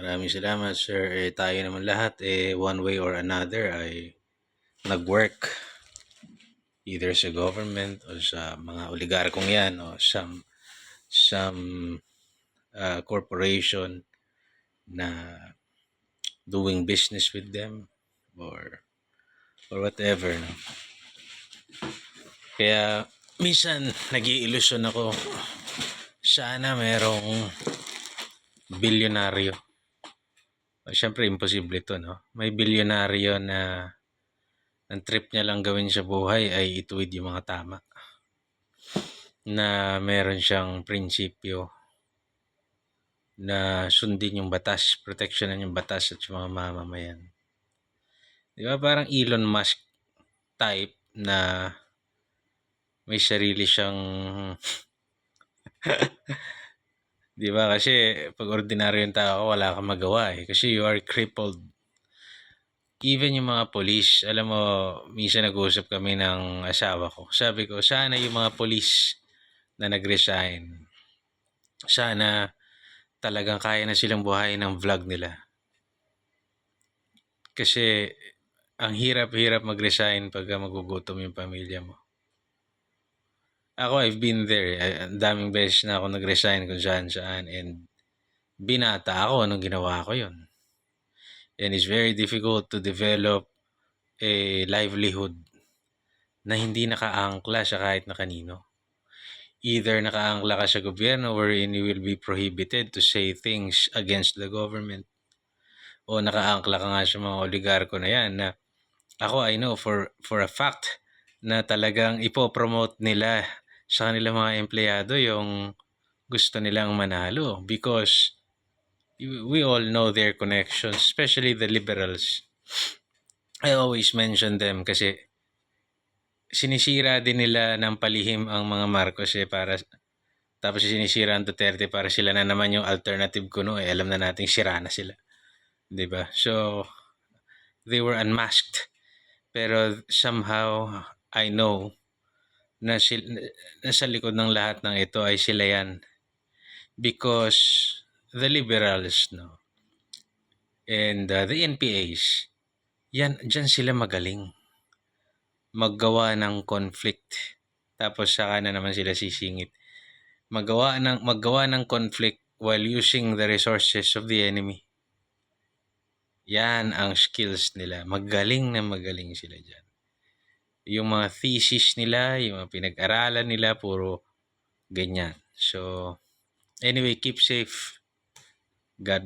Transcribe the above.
Maraming salamat, sir. Eh, tayo naman lahat, eh, one way or another ay nag-work. Either sa government o sa mga oligarkong yan o some, some uh, corporation na doing business with them or or whatever. No? Kaya minsan nag-iilusyon ako sana merong bilyonaryo. Siyempre, imposible to, no? May bilyonaryo na ang trip niya lang gawin sa buhay ay ituwid yung mga tama. Na meron siyang prinsipyo na sundin yung batas, proteksyonan yung batas at yung mga mamamayan. Di ba parang Elon Musk type na may sarili siyang Di ba? Kasi pag ordinaryo yung tao, wala kang magawa eh. Kasi you are crippled. Even yung mga police, alam mo, minsan nag-uusap kami ng asawa ko. Sabi ko, sana yung mga police na nag-resign, sana talagang kaya na silang buhayin ng vlog nila. Kasi ang hirap-hirap mag-resign pag magugutom yung pamilya mo. Ako, I've been there. eh. Ang daming beses na ako nag-resign kung saan saan and binata ako nung ginawa ko yon. And it's very difficult to develop a livelihood na hindi nakaangkla sa kahit na kanino. Either nakaangkla ka sa gobyerno wherein you will be prohibited to say things against the government o nakaangkla ka nga sa mga oligarko na yan na ako I know for for a fact na talagang ipopromote nila sa kanilang mga empleyado yung gusto nilang manalo because we all know their connections, especially the liberals. I always mention them kasi sinisira din nila ng palihim ang mga Marcos eh para tapos sinisira ang Duterte para sila na naman yung alternative kuno eh alam na nating sira na sila. 'Di ba? So they were unmasked. Pero somehow I know na sil- nasa likod ng lahat ng ito ay sila yan. Because the liberals, no, and uh, the NPAs, yan, dyan sila magaling. Maggawa ng conflict. Tapos saka na naman sila sisingit. Maggawa ng, maggawa ng conflict while using the resources of the enemy. Yan ang skills nila. Magaling na magaling sila dyan yung mga thesis nila, yung mga pinag-aralan nila, puro ganyan. So, anyway, keep safe. God